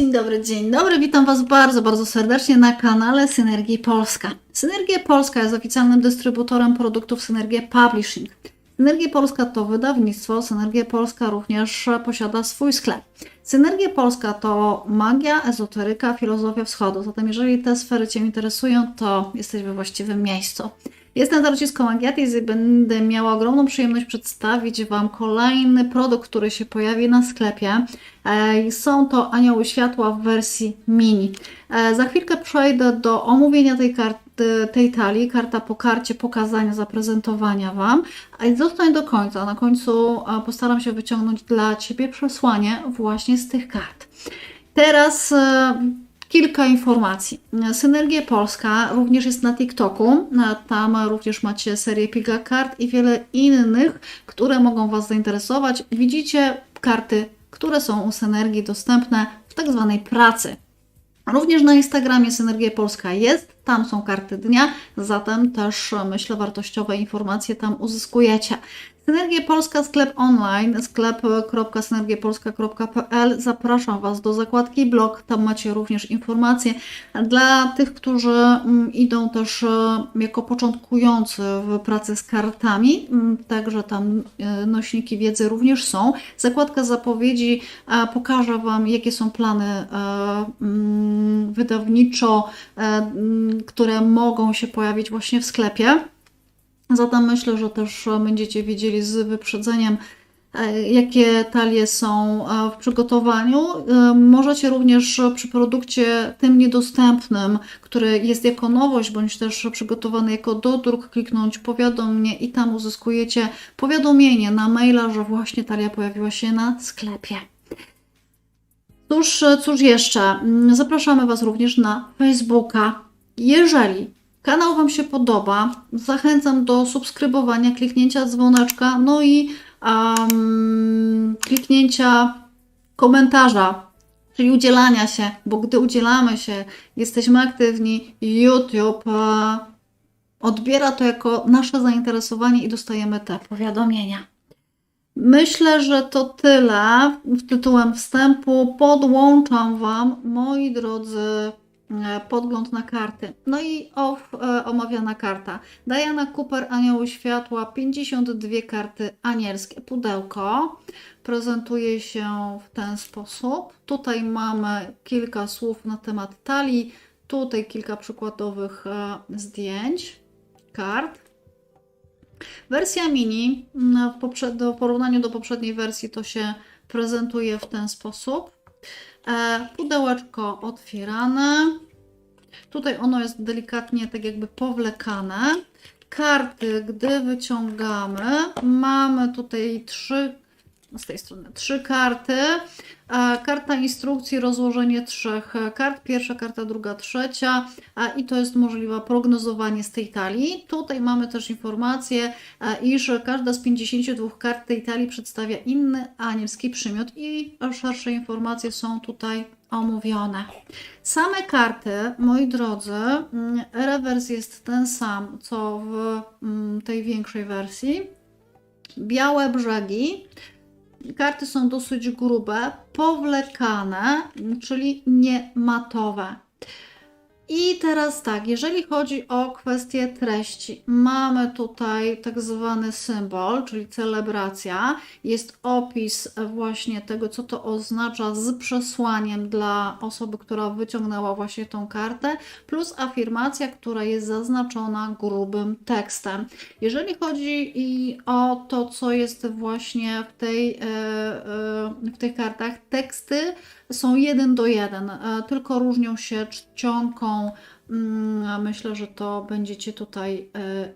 Dzień dobry, dzień dobry. Witam Was bardzo, bardzo serdecznie na kanale Synergii Polska. Synergia Polska jest oficjalnym dystrybutorem produktów Synergia Publishing. Synergia Polska to wydawnictwo, Synergia Polska również posiada swój sklep. Synergia Polska to magia, ezoteryka, filozofia wschodu. Zatem jeżeli te sfery Cię interesują, to jesteś we właściwym miejscu. Jestem Darciską Agiatis i będę miała ogromną przyjemność przedstawić Wam kolejny produkt, który się pojawi na sklepie. E, Są to Anioły Światła w wersji mini. E, Za chwilkę przejdę do omówienia tej karty, tej talii, karta po karcie, pokazania, zaprezentowania Wam. I zostań do końca. Na końcu e, postaram się wyciągnąć dla Ciebie przesłanie właśnie z tych kart. Teraz kilka informacji. Synergia Polska również jest na TikToku. Tam również macie serię Piga Kart i wiele innych, które mogą Was zainteresować. Widzicie karty, które są u Synergii dostępne w tak zwanej pracy. Również na Instagramie Synergia Polska jest, tam są karty dnia, zatem też myślę wartościowe informacje tam uzyskujecie. Synergia Polska sklep online, sklep.synergiapolska.pl. Zapraszam Was do zakładki blog, tam macie również informacje dla tych, którzy mm, idą też e, jako początkujący w pracy z kartami, mm, także tam e, nośniki wiedzy również są. Zakładka zapowiedzi pokaże Wam, jakie są plany e, mm, wydawniczo, które mogą się pojawić właśnie w sklepie. Zatem myślę, że też będziecie wiedzieli z wyprzedzeniem, e, jakie talie są e, w przygotowaniu. E, Możecie również przy produkcie tym niedostępnym, który jest jako nowość, bądź też przygotowany jako dodruk, kliknąć powiadom mnie i tam uzyskujecie powiadomienie na maila, że właśnie talia pojawiła się na sklepie. Cóż, cóż jeszcze? Mm, Zapraszamy Was również na Facebooka. Jeżeli kanał Wam się podoba, zachęcam do subskrybowania, kliknięcia dzwoneczka, no i um, kliknięcia komentarza, czyli udzielania się, bo gdy udzielamy się, jesteśmy aktywni, YouTube e, odbiera to jako nasze zainteresowanie i dostajemy te powiadomienia. Myślę, że to tyle tytułem wstępu. Podłączam Wam, moi drodzy, podgląd na karty. No i off, e, omawiana karta. Diana Cooper, Anioły Światła, 52 karty anielskie. Pudełko prezentuje się w ten sposób. Tutaj mamy kilka słów na temat talii, tutaj kilka przykładowych e, zdjęć, kart. Wersja mini w, w porównaniu do poprzedniej wersji to się prezentuje w ten sposób. E, pudełeczko otwierane. Tutaj ono jest delikatnie tak jakby powlekane. Karty, gdy wyciągamy, mamy tutaj trzy, z tej strony trzy karty. E, Karta instrukcji, rozłożenie trzech kart. Pierwsza karta, druga, trzecia. A, I to jest możliwe prognozowanie z tej talii. Tutaj mamy też informację, e, iż każda z 52 kart tej talii przedstawia inny anielski przymiot i szersze informacje są tutaj omówione. Same karty, moi drodzy, mm, rewers jest ten sam, co w mm, tej większej wersji. Białe brzegi. Karty są dosyć grube, powlekane, czyli nie matowe. I teraz tak, jeżeli chodzi o kwestię treści, mamy tutaj tak zwany symbol, czyli celebracja. Jest opis właśnie tego, co to oznacza z przesłaniem dla osoby, która wyciągnęła właśnie tą kartę, plus afirmacja, która jest zaznaczona grubym tekstem. Jeżeli chodzi i o to, co jest właśnie w, tej, e, e, w tych kartach, teksty są jeden do jeden, e, tylko różnią się czcionką. Mm, Myślę, że to będziecie tutaj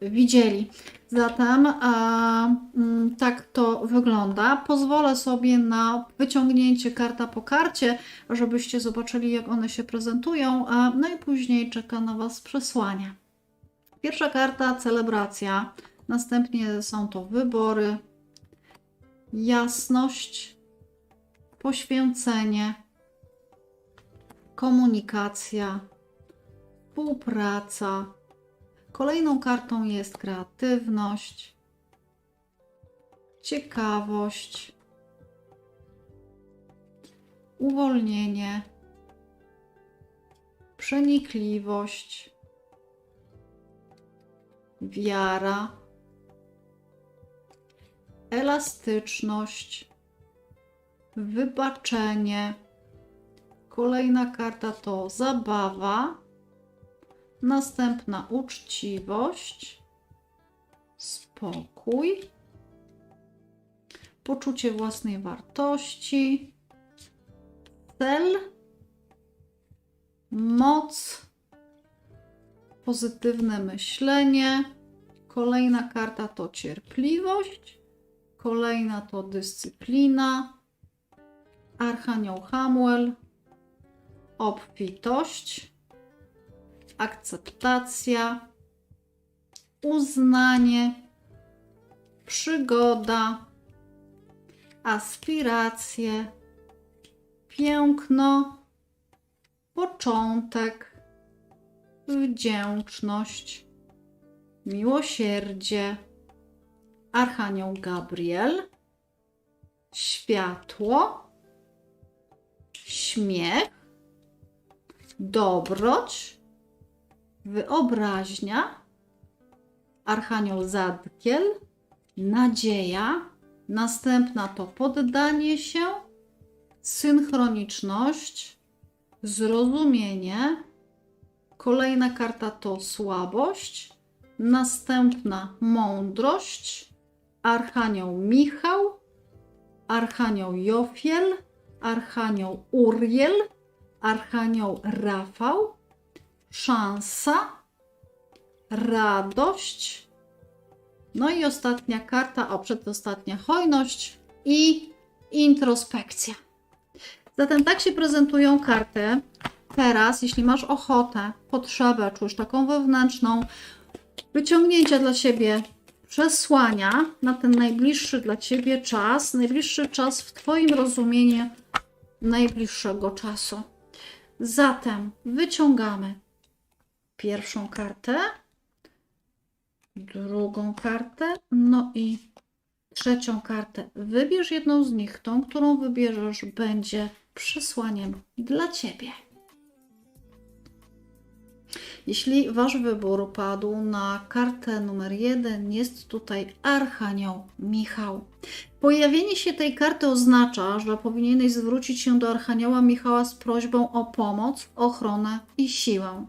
e, widzieli. Zatem mm, tak to wygląda. Pozwolę sobie na wyciągnięcie karta po karcie, żebyście zobaczyli, jak one się prezentują. No i później czeka na Was przesłanie. Pierwsza karta celebracja, następnie są to wybory, jasność, poświęcenie, komunikacja, współpraca. Kolejną kartą jest kreatywność, ciekawość, uwolnienie, przenikliwość, wiara, elastyczność, wybaczenie. Kolejna karta to zabawa, następna uczciwość, spokój, poczucie własnej wartości, cel, moc, pozytywne myślenie. Kolejna karta to cierpliwość, kolejna to dyscyplina, Archanioł Hamuel, obfitość, akceptacja, uznanie, przygoda, aspiracje, piękno, początek, wdzięczność, miłosierdzie, Archanioł Gabriel, światło, śmiech, dobroć, wyobraźnia, Archanioł Zadkiel, nadzieja, następna to poddanie się, synchroniczność, zrozumienie, kolejna karta to słabość, następna mądrość, Archanioł Michał, Archanioł Jofiel, Archanioł Uriel, Archanioł Rafał, szansa, radość. No i ostatnia karta, o przedostatnia hojność i introspekcja. Zatem tak się prezentują karty. Teraz, jeśli masz ochotę, potrzebę, czujesz taką wewnętrzną, wyciągnięcia dla siebie przesłania na ten najbliższy dla ciebie czas, najbliższy czas w Twoim rozumieniu najbliższego czasu. Zatem wyciągamy pierwszą kartę, drugą kartę, no i trzecią kartę. Wybierz jedną z nich, tą, którą wybierzesz, będzie przesłaniem dla ciebie. Jeśli wasz wybór padł na kartę numer jeden, jest tutaj Archanioł Michał. Pojawienie się tej karty oznacza, że powinieneś zwrócić się do Archanioła Michała z prośbą o pomoc, ochronę i siłę.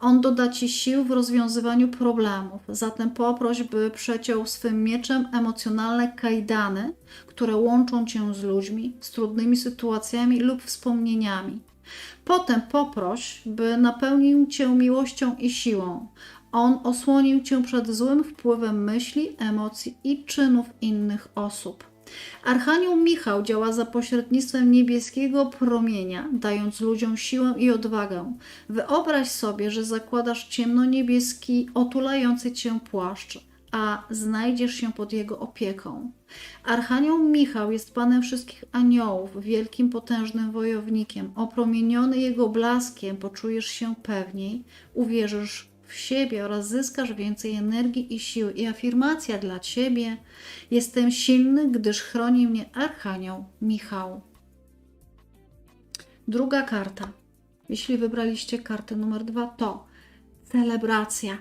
On doda ci sił w rozwiązywaniu problemów, zatem poproś, by przeciął swym mieczem emocjonalne kajdany, które łączą cię z ludźmi, z trudnymi sytuacjami lub wspomnieniami. Potem poproś, by napełnił cię miłością i siłą. On osłonił cię przed złym wpływem myśli, emocji i czynów innych osób. Archanioł Michał działa za pośrednictwem niebieskiego promienia, dając ludziom siłę i odwagę. Wyobraź sobie, że zakładasz ciemno-niebieski, otulający cię płaszcz, a znajdziesz się pod jego opieką. Archanioł Michał jest panem wszystkich aniołów, wielkim, potężnym wojownikiem. Opromieniony jego blaskiem poczujesz się pewniej, uwierzysz w siebie oraz zyskasz więcej energii i siły. I afirmacja dla ciebie: Jestem silny, gdyż chroni mnie Archanioł Michał. Druga karta. Jeśli wybraliście kartę numer dwa, to celebracja.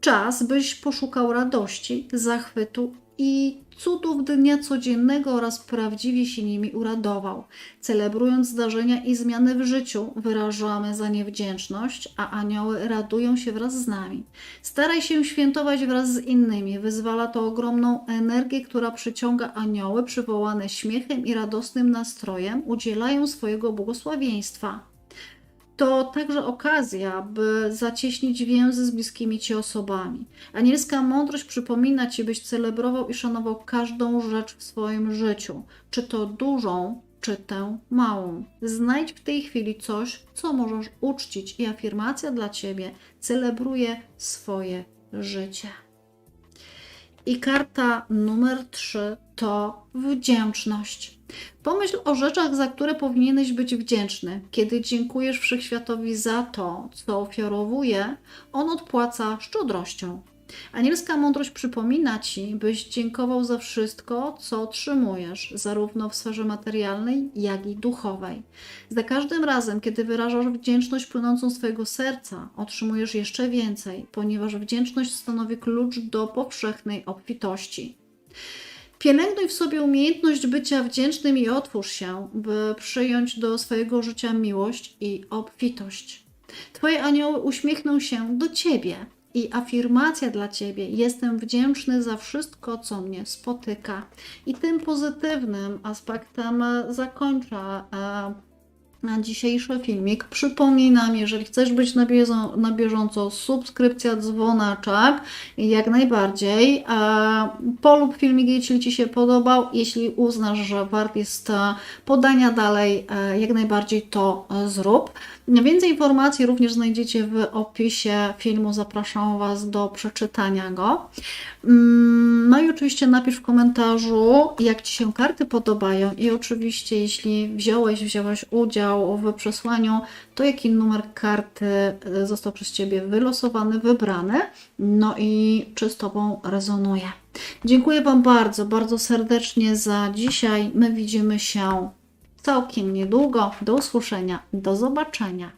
Czas, byś poszukał radości, zachwytu i cudów dnia codziennego oraz prawdziwie się nimi uradował. Celebrując zdarzenia i zmiany w życiu, wyrażamy za nie wdzięczność, a anioły radują się wraz z nami. Staraj się świętować wraz z innymi. Wyzwala to ogromną energię, która przyciąga anioły przywołane śmiechem i radosnym nastrojem, udzielają swojego błogosławieństwa to także okazja, by zacieśnić więzy z bliskimi ci osobami. Anielska mądrość przypomina ci, byś celebrował i szanował każdą rzecz w swoim życiu, czy to dużą, czy tę małą. Znajdź w tej chwili coś, co możesz uczcić, i afirmacja dla ciebie celebruje swoje życie. I karta numer 3 to wdzięczność. Pomyśl o rzeczach, za które powinieneś być wdzięczny. Kiedy dziękujesz wszechświatowi za to, co ofiarowuje, on odpłaca szczodrością. Anielska mądrość przypomina Ci, byś dziękował za wszystko, co otrzymujesz, zarówno w sferze materialnej, jak i duchowej. Za każdym razem, kiedy wyrażasz wdzięczność płynącą z Twojego serca, otrzymujesz jeszcze więcej, ponieważ wdzięczność stanowi klucz do powszechnej obfitości. Pielęgnuj w sobie umiejętność bycia wdzięcznym i otwórz się, by przyjąć do swojego życia miłość i obfitość. Twoje anioły uśmiechną się do Ciebie i afirmacja dla Ciebie: Jestem wdzięczny za wszystko, co mnie spotyka. I tym pozytywnym aspektem zakończę e, na dzisiejszy filmik. Przypominam, jeżeli chcesz być na, bieżo- na bieżąco, subskrypcja, dzwoneczek, jak najbardziej. Polub filmik, jeśli Ci się podobał. Jeśli uznasz, że wart jest e, podania dalej, e, jak najbardziej to e, zrób. Więcej informacji również znajdziecie w opisie filmu. Zapraszam Was do przeczytania go. Mm, No i oczywiście napisz w komentarzu, jak Ci się karty podobają i oczywiście jeśli wziąłeś, wzięłaś udział w przesłaniu, to jaki numer karty y, został przez Ciebie wylosowany, wybrany, no i czy z Tobą rezonuje. Dziękuję Wam bardzo, bardzo serdecznie za dzisiaj. My widzimy się całkiem niedługo. Do usłyszenia, do zobaczenia.